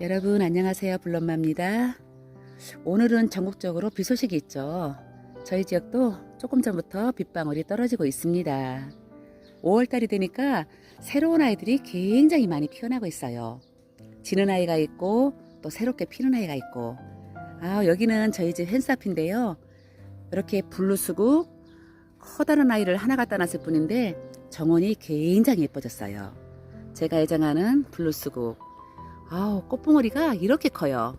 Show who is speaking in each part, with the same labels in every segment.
Speaker 1: 여러분 안녕하세요. 블럼마입니다. 오늘은 전국적으로 비 소식이 있죠. 저희 지역도 조금 전부터 빗방울이 떨어지고 있습니다. 5월달이 되니까 새로운 아이들이 굉장히 많이 피어나고 있어요. 지는 아이가 있고 또 새롭게 피는 아이가 있고. 아 여기는 저희 집 헨스 앞인데요. 이렇게 블루수국 커다란 아이를 하나 갖다 놨을 뿐인데 정원이 굉장히 예뻐졌어요. 제가 애정하는 블루수국 아우 꽃봉오리가 이렇게 커요.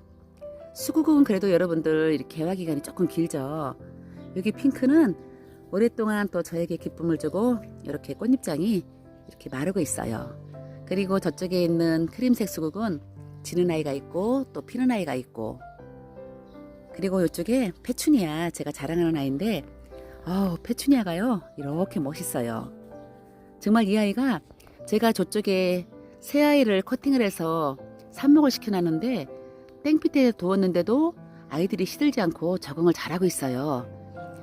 Speaker 1: 수국은 그래도 여러분들 이렇게 개화 기간이 조금 길죠. 여기 핑크는 오랫동안 또 저에게 기쁨을 주고 이렇게 꽃잎장이 이렇게 마르고 있어요. 그리고 저쪽에 있는 크림색 수국은 지는 아이가 있고 또 피는 아이가 있고 그리고 이쪽에 페추니아 제가 자랑하는 아이인데 아우 페추니아가요 이렇게 멋있어요. 정말 이 아이가 제가 저쪽에 새 아이를 커팅을 해서 삽목을 시켜놨는데 땡빛에 두었는데도 아이들이 시들지 않고 적응을 잘하고 있어요.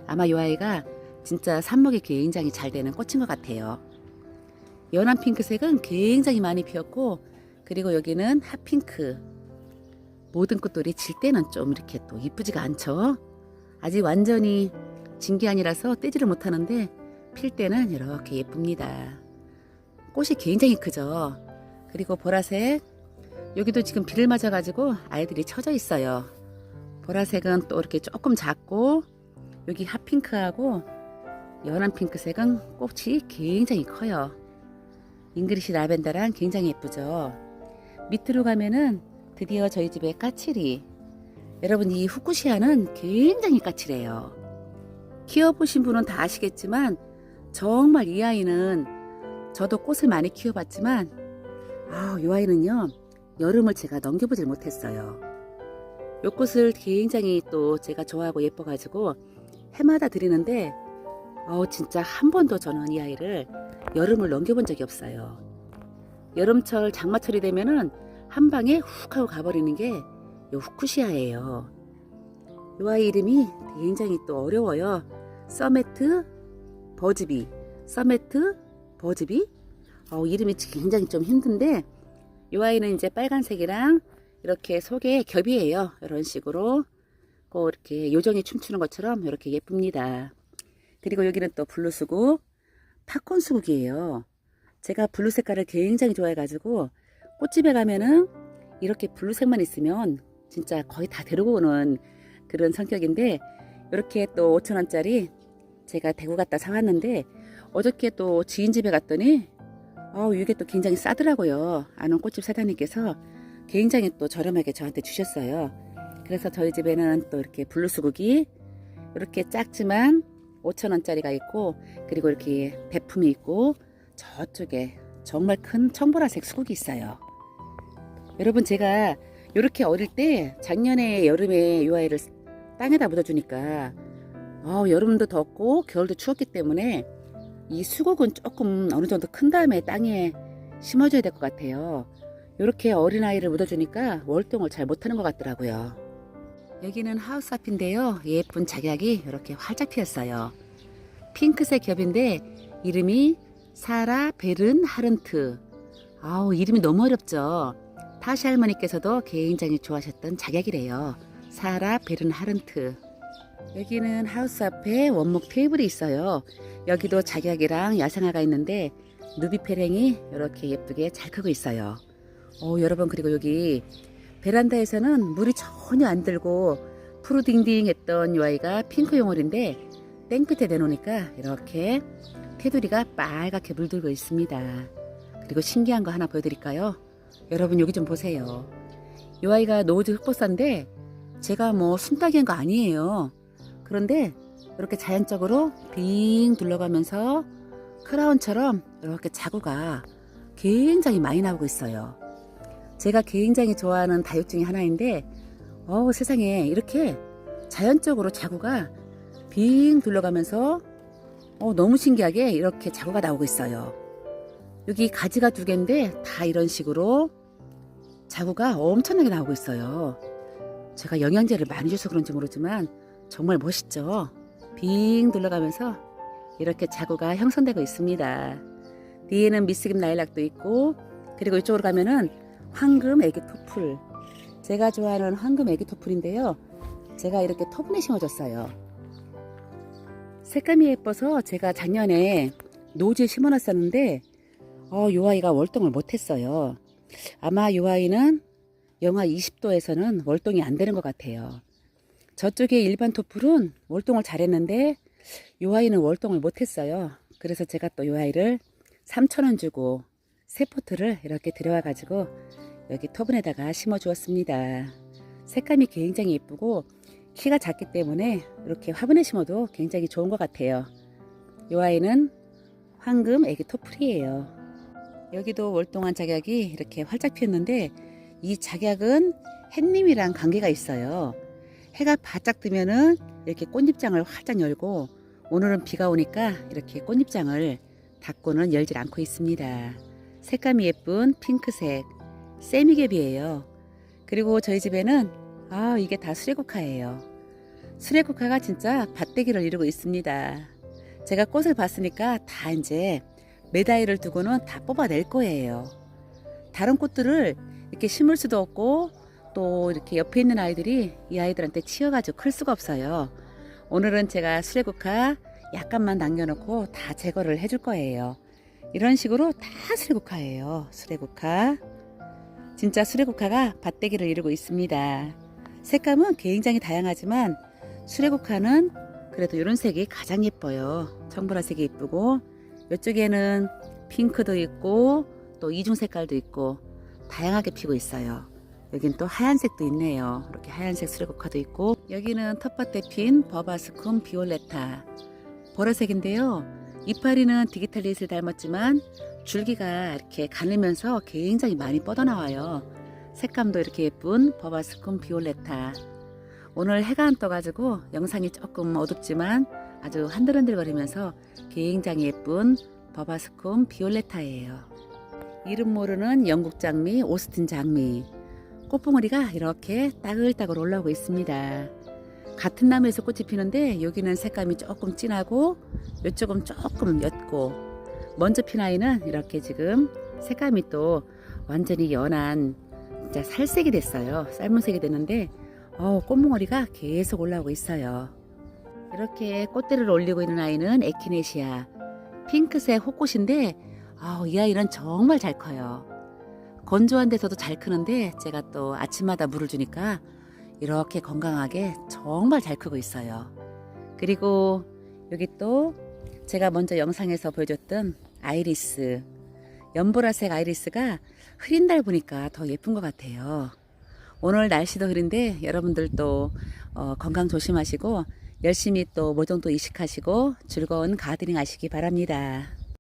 Speaker 1: 아마 이 아이가 진짜 삽목이 굉장히 잘 되는 꽃인 것 같아요. 연한 핑크색은 굉장히 많이 피었고 그리고 여기는 핫핑크 모든 꽃들이 질 때는 좀 이렇게 또 이쁘지가 않죠. 아직 완전히 진 게 아니라서 떼지를 못하는데 필 때는 이렇게 예쁩니다. 꽃이 굉장히 크죠. 그리고 보라색 여기도 지금 비를 맞아가지고 아이들이 처져 있어요. 보라색은 또 이렇게 조금 작고 여기 핫핑크하고 연한 핑크색은 꽃이 굉장히 커요. 잉그리시 라벤더랑 굉장히 예쁘죠. 밑으로 가면은 드디어 저희 집에 까칠이. 여러분 이 후쿠시아는 굉장히 까칠해요. 키워보신 분은 다 아시겠지만 정말 이 아이는 저도 꽃을 많이 키워봤지만 아, 이 아이는요 여름을 제가 넘겨보질 못했어요. 요 꽃을 굉장히 또 제가 좋아하고 예뻐가지고 해마다 드리는데 어 진짜 한 번도 저는 이 아이를 여름을 넘겨본 적이 없어요. 여름철 장마철이 되면은 한 방에 훅 하고 가버리는 게 요 후쿠시아예요. 요 아이 이름이 굉장히 또 어려워요. 서메트 버즈비, 서메트 버즈비. 어, 이름이 굉장히 좀 힘든데 이 아이는 이제 빨간색이랑 이렇게 속에 겹이에요. 이런 식으로 꼭 이렇게 요정이 춤추는 것처럼 이렇게 예쁩니다. 그리고 여기는 또 블루 수국, 팝콘 수국이에요. 제가 블루 색깔을 굉장히 좋아해가지고 꽃집에 가면은 이렇게 블루색만 있으면 진짜 거의 다 데리고 오는 그런 성격인데 이렇게 또 5천원짜리 제가 대구 갔다 사왔는데 어저께 또 지인 집에 갔더니 어, 이게 또 굉장히 싸더라고요. 아는 꽃집 사장님께서 굉장히 또 저렴하게 저한테 주셨어요. 그래서 저희 집에는 또 이렇게 블루수국이 이렇게 작지만 5천원짜리가 있고 그리고 이렇게 배품이 있고 저쪽에 정말 큰 청보라색 수국이 있어요. 여러분 제가 이렇게 어릴 때 작년에 여름에 이 아이를 땅에다 묻어주니까 어, 여름도 덥고 겨울도 추웠기 때문에 이 수국은 조금 어느 정도 큰 다음에 땅에 심어줘야 될 것 같아요. 이렇게 어린아이를 묻어주니까 월동을 잘 못하는 것 같더라고요. 여기는 하우스 앞인데요. 예쁜 작약이 이렇게 활짝 피었어요. 핑크색 겹인데 이름이 사라 베른 하른트. 아우 이름이 너무 어렵죠. 타시 할머니께서도 굉장히 좋아하셨던 작약이래요. 사라 베른 하른트. 여기는 하우스 앞에 원목 테이블이 있어요. 여기도 작약이랑 야생화가 있는데 누비페랭이 이렇게 예쁘게 잘 크고 있어요. 어, 여러분 그리고 여기 베란다에서는 물이 전혀 안 들고 푸르딩딩했던 이 아이가 핑크 용월인데 땡볕에 내놓으니까 이렇게 테두리가 빨갛게 물들고 있습니다. 그리고 신기한 거 하나 보여드릴까요? 여러분 여기 좀 보세요. 이 아이가 노즈 흑보사인데 제가 뭐 순따기한 거 아니에요. 그런데 이렇게 자연적으로 빙 둘러가면서 크라운처럼 이렇게 자구가 굉장히 많이 나오고 있어요. 제가 굉장히 좋아하는 다육 중에 하나인데, 어 세상에 이렇게 자연적으로 자구가 빙 둘러가면서 어, 너무 신기하게 이렇게 자구가 나오고 있어요. 여기 가지가 두 개인데 다 이런 식으로 자구가 엄청나게 나오고 있어요. 제가 영양제를 많이 줘서 그런지 모르지만 정말 멋있죠? 빙 둘러가면서 이렇게 자구가 형성되고 있습니다. 뒤에는 미스김 라일락도 있고 그리고 이쪽으로 가면은 황금 애기 토플 제가 좋아하는 황금 애기 토플인데요. 제가 이렇게 터분에 심어줬어요. 색감이 예뻐서 제가 작년에 노지에 심어놨었는데 어, 요 아이가 월동을 못했어요. 아마 요 아이는 영하 20도에서는 월동이 안 되는 것 같아요. 저쪽에 일반 토플은 월동을 잘했는데 요 아이는 월동을 못했어요. 그래서 제가 또 요 아이를 3,000원 주고 새 포트를 이렇게 들여와 가지고 여기 토분에다가 심어 주었습니다. 색감이 굉장히 예쁘고 키가 작기 때문에 이렇게 화분에 심어도 굉장히 좋은 것 같아요. 요 아이는 황금 애기 토플이에요. 여기도 월동한 작약이 이렇게 활짝 피었는데 이 작약은 햇님이랑 관계가 있어요. 해가 바짝 뜨면은 이렇게 꽃잎장을 활짝 열고 오늘은 비가 오니까 이렇게 꽃잎장을 닫고는 열질 않고 있습니다. 색감이 예쁜 핑크색 세미갭이에요. 그리고 저희 집에는 아 이게 다 수레국화예요. 수레국화가 진짜 밭대기를 이루고 있습니다. 제가 꽃을 봤으니까 다 이제 메다이를 두고는 다 뽑아낼 거예요. 다른 꽃들을 이렇게 심을 수도 없고 또 이렇게 옆에 있는 아이들이 이 아이들한테 치여가지고 클 수가 없어요. 오늘은 제가 수레국화 약간만 남겨놓고 다 제거를 해줄 거예요. 이런 식으로 다 수레국화예요. 수레국화. 진짜 수레국화가 밭대기를 이루고 있습니다. 색감은 굉장히 다양하지만 수레국화는 그래도 이런 색이 가장 예뻐요. 청보라색이 예쁘고 이쪽에는 핑크도 있고 또 이중 색깔도 있고 다양하게 피고 있어요. 여긴 또 하얀색도 있네요. 이렇게 하얀색 수레국화도 있고 여기는 텃밭에 핀 버바스쿰 비올레타 보라색인데요. 이파리는 디기탈리스를 닮았지만 줄기가 이렇게 가늘면서 굉장히 많이 뻗어나와요. 색감도 이렇게 예쁜 버바스쿰 비올레타 오늘 해가 안 떠가지고 영상이 조금 어둡지만 아주 한들한들거리면서 굉장히 예쁜 버바스쿰 비올레타예요. 이름 모르는 영국 장미, 오스틴 장미. 꽃봉오리가 이렇게 따글따글 올라오고 있습니다. 같은 나무에서 꽃이 피는데 여기는 색감이 조금 진하고 이쪽은 조금 옅고 먼저 핀 아이는 이렇게 지금 색감이 또 완전히 연한 진짜 살색이 됐어요. 삶은색이 됐는데 어, 꽃봉오리가 계속 올라오고 있어요. 이렇게 꽃대를 올리고 있는 아이는 에키네시아 핑크색 호꽃인데 아, 이 아이는 정말 잘 커요. 건조한 데서도 잘 크는데 제가 또 아침마다 물을 주니까 이렇게 건강하게 정말 잘 크고 있어요. 그리고 여기 또 제가 먼저 영상에서 보여줬던 아이리스 연보라색 아이리스가 흐린 달 보니까 더 예쁜 것 같아요. 오늘 날씨도 흐린데 여러분들도 어, 건강 조심하시고 열심히 또 모종도 이식하시고 즐거운 가드닝 하시기 바랍니다.